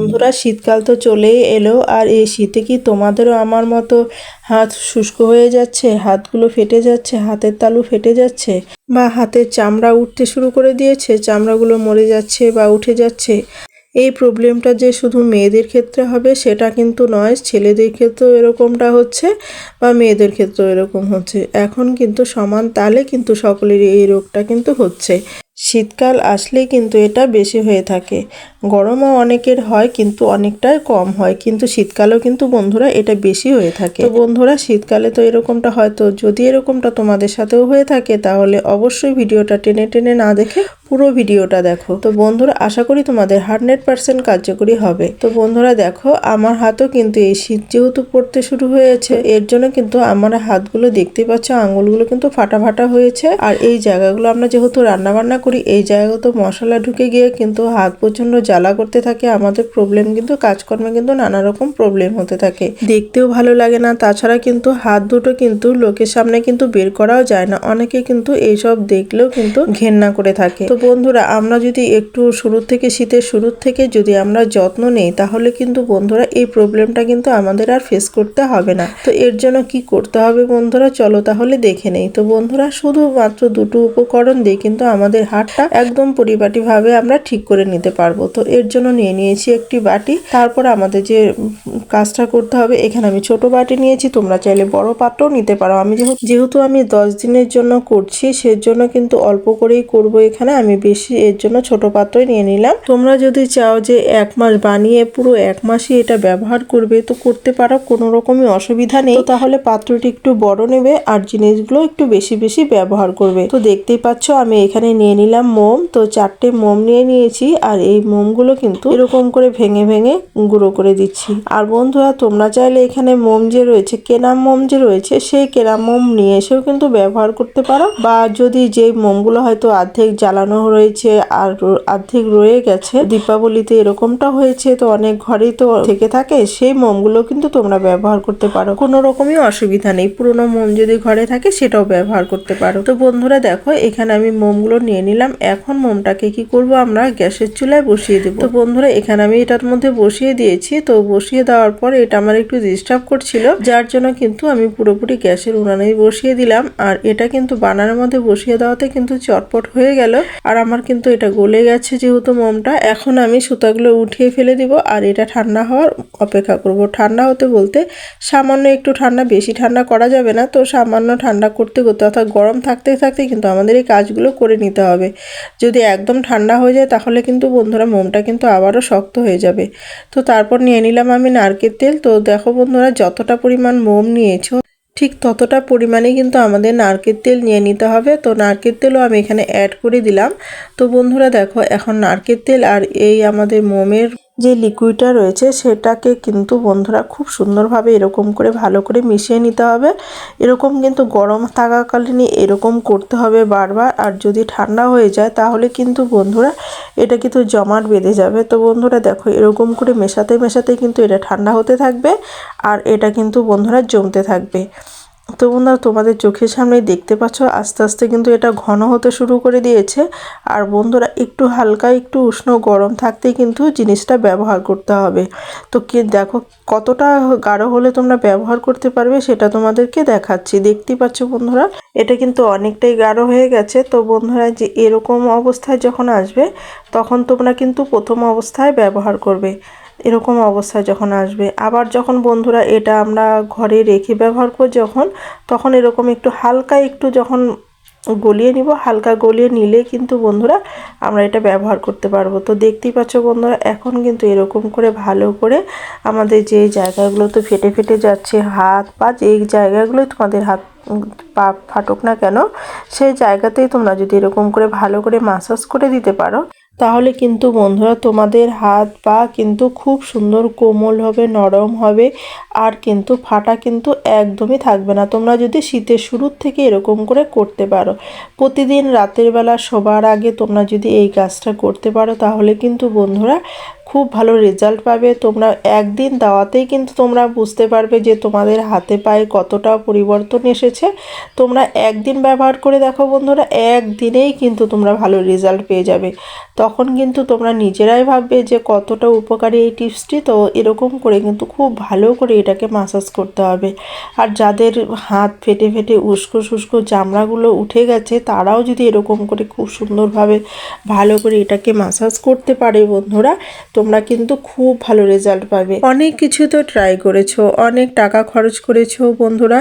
বন্ধুরা, শীতকাল তো চলেই এলো। আর এই শীতে কি তোমাদেরও আমার মতো হাত শুষ্ক হয়ে যাচ্ছে? হাতগুলো ফেটে যাচ্ছে? হাতের তালু ফেটে যাচ্ছে? বা হাতের চামড়া উঠতে শুরু করে দিয়েছে? চামড়াগুলো মরে যাচ্ছে বা উঠে যাচ্ছে? এই প্রবলেমটা যে শুধু মেয়েদের ক্ষেত্রে হবে, সেটা কিন্তু নয়। ছেলেদের ক্ষেত্রেও এরকমটা হচ্ছে বা মেয়েদের ক্ষেত্রেও এরকম হচ্ছে। এখন কিন্তু সমান তালে কিন্তু সকলেরই এই রোগটা কিন্তু হচ্ছে। শীতকাল আসলে কিন্তু এটা বেশি হয়ে থাকে। গরমও অনেকের হয় কিন্তু অনেকটাই কম হয়। কিন্তু শীতকালেও কিন্তু বন্ধুরা এটা বেশি হয়ে থাকে। তো বন্ধুরা, শীতকালে তো এরকমটা হয়তো যদি এরকমটা তোমাদের সাথেও হয়ে থাকে, তাহলে অবশ্যই ভিডিওটা টেনে টেনে না দেখে পুরো ভিডিওটা দেখো। তো বন্ধুরা, আশা করি তোমাদের হান্ড্রেড পার্সেন্ট কার্যকরী হবে। তো বন্ধুরা, দেখো, আমার হাতও কিন্তু এই শীত যেহেতু পড়তে শুরু হয়েছে, এর জন্য কিন্তু আমার হাতগুলো দেখতে পাচ্ছ, আঙুলগুলো কিন্তু ফাটা ফাটা হয়েছে। আর এই জায়গাগুলো আমরা যেহেতু রান্না বান্না করি, এই জায়গাতে মশলা ঢুকে গিয়ে কিন্তু হাত প্রচণ্ড জ্বালা করতে থাকে। আমাদের প্রবলেম কিন্তু, কাজকর্মে কিন্তু নানা রকম প্রবলেম হতে থাকে। দেখতেও ভালো লাগে না, তাছাড়া কিন্তু হাত দুটো কিন্তু লোকের সামনে কিন্তু বের করাও যায় না। অনেকে কিন্তু এইসব দেখলেও কিন্তু ঘেন্না করে থাকে। তো বন্ধুরা, আমরা যদি একটু শুরুর থেকে, শীতের শুরুর থেকে যদি আমরা যত্ন নেই, তাহলে কিন্তু বন্ধুরা এই প্রবলেমটা কিন্তু আমাদের আর ফেস করতে হবে না। তো এর জন্য কি করতে হবে বন্ধুরা? চলো তাহলে দেখে নেই। তো বন্ধুরা, শুধুমাত্র দুটো উপকরণ দিয়ে কিন্তু আমাদের হাটটা একদম পরিপাটিভাবে আমরা ঠিক করে নিতে পারব। তো এর জন্য নিয়ে নিয়েছি একটি বাটি। তারপর আমাদের যে কাজটা করতে হবে, এখানে আমি ছোট বাটি নিয়েছি। তোমরা চাইলে বড় পাত্রও নিতে পারো। আমি যেহেতু আমি দশ দিনের জন্য করছি, সেজন্য কিন্তু অল্প করেই করব এখানে। আমি বেশি এর জন্য ছোট পাত্রই নিয়ে নিলাম। তোমরা যদি চাও যে এক মাস বানিয়ে পুরো এক মাসই এটা ব্যবহার করবে, তো করতে পারো, কোনো রকমই অসুবিধা নেই। তাহলে পাত্রটি একটু বড় নেবে আর জিনিসগুলো একটু বেশি বেশি ব্যবহার করবে। তো দেখতেই পাচ্ছ আমি এখানে নিয়ে নিলাম মোম। তো চারটে মোম নিয়ে নিয়েছি আর এই মোমগুলো কিন্তু এরকম করে ভেঙে ভেঙে গুঁড়ো করে দিচ্ছি। আর বন্ধুরা, তোমরা চাইলে এখানে মোম যে রয়েছে কেনা মোম যে রয়েছে, সেই কেনা মোম নিয়ে এসেও কিন্তু ব্যবহার করতে পারো। বা যদি যে মোমগুলো হয়তো অর্ধেক জ্বালানো রয়েছে আর অর্ধেক রয়ে গেছে। দীপাবলিতে এরকমটা হয়েছে, তো অনেক ঘরেই তো থেকে থাকে। সেই মোমগুলো কিন্তু তোমরা ব্যবহার করতে পারো। কোনো রকমই অসুবিধা নেই। পুরোনো মোম যদি ঘরে থাকে, সেটাও ব্যবহার করতে পারো। তো বন্ধুরা, দেখো, এখানে আমি মোমগুলো নিয়ে নিলাম। এখন মোমটাকে কি করব আমরা? গ্যাসের চুলায় বসিয়ে দেবো। তো বন্ধুরা, এখানে আমি এটার মধ্যে বসিয়ে দিয়েছি। তো বসিয়ে দেওয়ার পর এটা আমার একটু ডিস্টার্ব করছিল। যার জন্য কিন্তু আমি পুরোপুরি গ্যাসের উনানেই বসিয়ে দিলাম। আর এটা কিন্তু বানানোর মধ্যে বসিয়ে দেওয়াতে কিন্তু চটপট হয়ে গেল। আর আমার কিন্তু এটা গলে গেছে যেহেতু মোমটা। এখন আমি সুতাগুলো উঠিয়ে ফেলে দিব আর এটা ঠান্ডা হওয়ার অপেক্ষা করব। ঠান্ডা হতে বলতে সামান্য একটু ঠান্ডা, বেশি ঠান্ডা করা যাবে না। তো সামান্য ঠান্ডা করতে করতে, অর্থাৎ গরম থাকতে থাকতে কিন্তু আমাদের এই কাজগুলো করে নিতে হবে। যদি একদম ঠান্ডা হয়ে যায় তাহলে কিন্তু বন্ধুরা মোমটা কিন্তু আবারও শক্ত হয়ে যাবে। তো তারপর নিয়ে নিলাম আমি নারকেল তেল। তো দেখো বন্ধুরা যতটা পরিমাণ মোম নিয়েছো ঠিক ততটা পরিমাণে কিন্তু আমাদের নারকেল তেল নিয়ে নিতে হবে। তো নারকেল তেলও আমি এখানে অ্যাড করে দিলাম। তো বন্ধুরা দেখো, এখন নারকেল তেল আর এই আমাদের মোমের যে লিকুইডটা রয়েছে সেটাকে কিন্তু বন্ধুরা খুব সুন্দরভাবে এরকম করে ভালো করে মিশিয়ে নিতে হবে। এরকম কিন্তু গরম থাকাকালীনই এরকম করতে হবে বারবার। আর যদি ঠান্ডা হয়ে যায় তাহলে কিন্তু বন্ধুরা এটা কিন্তু জমাট বেঁধে যাবে। তো বন্ধুরা দেখো, এরকম করে মেশাতে মেশাতে কিন্তু এটা ঠান্ডা হতে থাকবে আর এটা কিন্তু বন্ধুরা জমতে থাকবে। তো বন্ধুরা, তোমাদের চোখের সামনে দেখতে পাচ্ছ, আস্তে আস্তে কিন্তু এটা ঘন হতে শুরু করে দিয়েছে। আর বন্ধুরা, একটু হালকা, একটু উষ্ণ গরম থাকতেই কিন্তু জিনিসটা ব্যবহার করতে হবে। তো কি, দেখো কতটা গাঢ় হলে তোমরা ব্যবহার করতে পারবে সেটা তোমাদেরকে দেখাচ্ছি। দেখতেই পাচ্ছ বন্ধুরা, এটা কিন্তু অনেকটাই গাঢ় হয়ে গেছে। তো বন্ধুরা, যে এরকম অবস্থায় যখন আসবে, তখন তোমরা কিন্তু প্রথম অবস্থায় ব্যবহার করবে। এরকম অবস্থায় যখন আসবে। আবার যখন বন্ধুরা এটা আমরা ঘরে রেখে ব্যবহার করি যখন, তখন এরকম একটু হালকা একটু যখন গলিয়ে নিব, হালকা গলিয়ে নিলে কিন্তু বন্ধুরা আমরা এটা ব্যবহার করতে পারব। তো দেখতেই পাচ্ছ বন্ধুরা, এখন কিন্তু এরকম করে ভালো করে আমাদের যে জায়গাগুলো তো ফেটে ফেটে যাচ্ছে, হাত পা যেই জায়গাগুলোই তোমাদের হাত পা ফাটুক না কেন, সেই জায়গাতেই তোমরা যদি এরকম করে ভালো করে মাসাজ করে দিতে পারো তাহলে কিন্তু বন্ধুরা তোমাদের হাত পা কিন্তু খুব সুন্দর কোমল হবে, নরম হবে আর কিন্তু ফাটা কিন্তু একদমই থাকবে না। তোমরা যদি শীতের শুরুর থেকে এরকম করে করতে পারো, প্রতিদিন রাতের বেলা শোবার আগে তোমরা যদি এই কাজটা করতে পারো, তাহলে কিন্তু বন্ধুরা খুব ভালো রেজাল্ট পাবে। তোমরা একদিন দেওয়াতেই কিন্তু তোমরা বুঝতে পারবে যে তোমাদের হাতে পায়ে কতটা পরিবর্তন এসেছে। তোমরা একদিন ব্যবহার করে দেখো বন্ধুরা, একদিনেই কিন্তু তোমরা ভালো রেজাল্ট পেয়ে যাবে। তখন কিন্তু তোমরা নিজেরাই ভাববে যে কতটা উপকারী এই টিপসটি তো এরকম করে কিন্তু খুব ভালো করে এটাকে মাসাজ করতে হবে। আর যাদের হাত ফেটে ফেটে উস্কো শুষ্কো চামড়াগুলো উঠে গেছে, তারাও যদি এরকম করে খুব সুন্দরভাবে ভালো করে এটাকে মাসাজ করতে পারে বন্ধুরা তোমরা কিন্তু খুব ভালো রেজাল্ট পাবে। অনেক কিছু তো ট্রাই করেছ, অনেক টাকা খরচ করেছ বন্ধুরা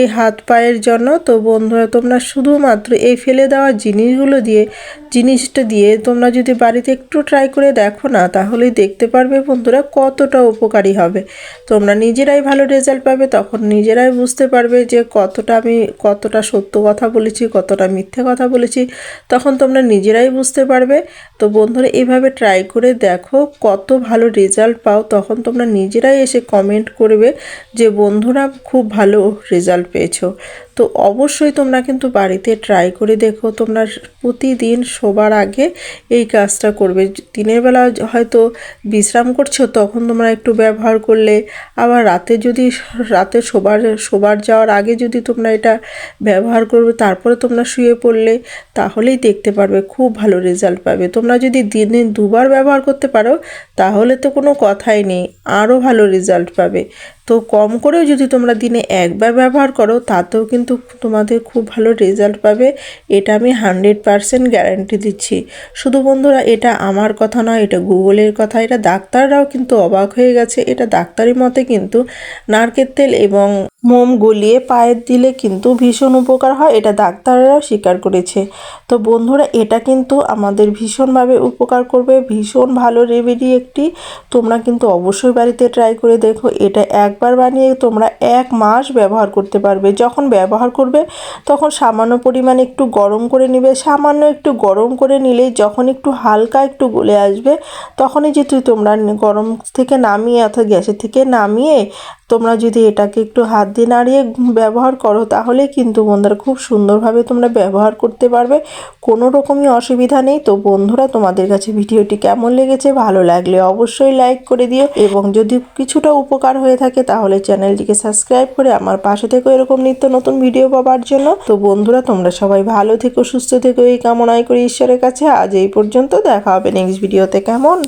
এই হাত পায়ের জন্য। তো বন্ধুরা, তোমরা শুধুমাত্র এই ফেলে দেওয়া জিনিসগুলো দিয়ে, জিনিসটা দিয়ে তোমরা যদি বাড়িতে একটু ট্রাই করে দেখো না, তাহলেই দেখতে পারবে বন্ধুরা কতটা উপকারী হবে। তোমরা নিজেরাই ভালো রেজাল্ট পাবে, তখন নিজেরাই বুঝতে পারবে যে কতটা আমি, কতটা সত্য কথা বলেছি, কতটা মিথ্যে কথা বলেছি, তখন তোমরা নিজেরাই বুঝতে পারবে। তো বন্ধুরা, এভাবে ট্রাই করে দেখো কত ভালো রেজাল্ট পাও, তখন তোমরা নিজেরাই এসে কমেন্ট করবে যে, বন্ধুরা, খুব ভালো রেজাল্ট পেয়েছ। তো অবশ্যই তোমরা কিন্তু বাড়িতে ট্রাই করে দেখো। তোমরা প্রতিদিন শোবার আগে এই কাজটা করবে। দিনের বেলা হয়তো বিশ্রাম করছ, তখন তোমরা একটু ব্যবহার করলে। আবার রাতে যদি রাতে শোবার শোবার যাওয়ার আগে যদি তোমরা এটা ব্যবহার করবে, তারপরে তোমরা শুয়ে পড়লে, তাহলেই দেখতে পারবে, খুব ভালো রেজাল্ট পাবে। তোমরা যদি দিনে দুবার ব্যবহার করতে পারো, তাহলে তো কোনো কথাই নেই আরও ভালো রেজাল্ট পাবে। তো কম করেও যদি তোমরা দিনে একবার ব্যবহার করো, তাতেও কিন্তু তোমাদের খুব ভালো রেজাল্ট পাবে। এটা আমি হান্ড্রেড পারসেন্ট গ্যারান্টি দিচ্ছি। শুধু বন্ধুরা, এটা আমার কথা নয়, এটা গুগলের কথা, এটা ডাক্তাররাও কিন্তু অবাক হয়ে গেছে। এটা ডাক্তারের মতে কিন্তু নারকেল তেল এবং মোম গলিয়ে পায়ে দিলে কিন্তু ভীষণ উপকার হয়, এটা ডাক্তাররাও স্বীকার করেছে। তো বন্ধুরা, এটা কিন্তু আমাদের ভীষণভাবে উপকার করবে, ভীষণ ভালো রেমেডি একটি। তোমরা কিন্তু অবশ্যই বাড়িতে ট্রাই করে দেখো, এটা একবার বানিয়ে তোমরা এক মাস ব্যবহার করতে পারবে। যখন ব্যবহার করবে, তখন সামান্য পরিমাণ একটু গরম করে নেবে। সামান্য একটু গরম করে নিলেই যখন একটু হালকা একটু গলে আসবে, তখনই যেহেতু তোমরা গরম থেকে নামিয়ে অর্থাৎ গ্যাসের থেকে নামিয়ে তোমরা যদি এটাকে একটু হাত দিয়ে নাড়িয়ে ব্যবহার করো, তাহলে কিন্তু বন্ধুরা খুব সুন্দরভাবে তোমরা ব্যবহার করতে পারবে। কোনো রকমই অসুবিধা নেই। তো বন্ধুরা, তোমাদের কাছে ভিডিওটি কেমন লেগেছে, ভালো লাগলে অবশ্যই লাইক করে দিও। এবং যদি কিছুটা উপকার হয়ে থাকে, তাহলে চ্যানেলটিকে সাবস্ক্রাইব করে আমার পাশে থেকে এরকম নিত্য নতুন ভিডিও পাবার জন্য। তো বন্ধুরা, তোমরা সবাই ভালো থেকো, সুস্থ থেকো, এই কামনায় করি ঈশ্বরের কাছে। আজ এই পর্যন্ত দেখা হবে নেক্সট ভিডিওতে। কেমন?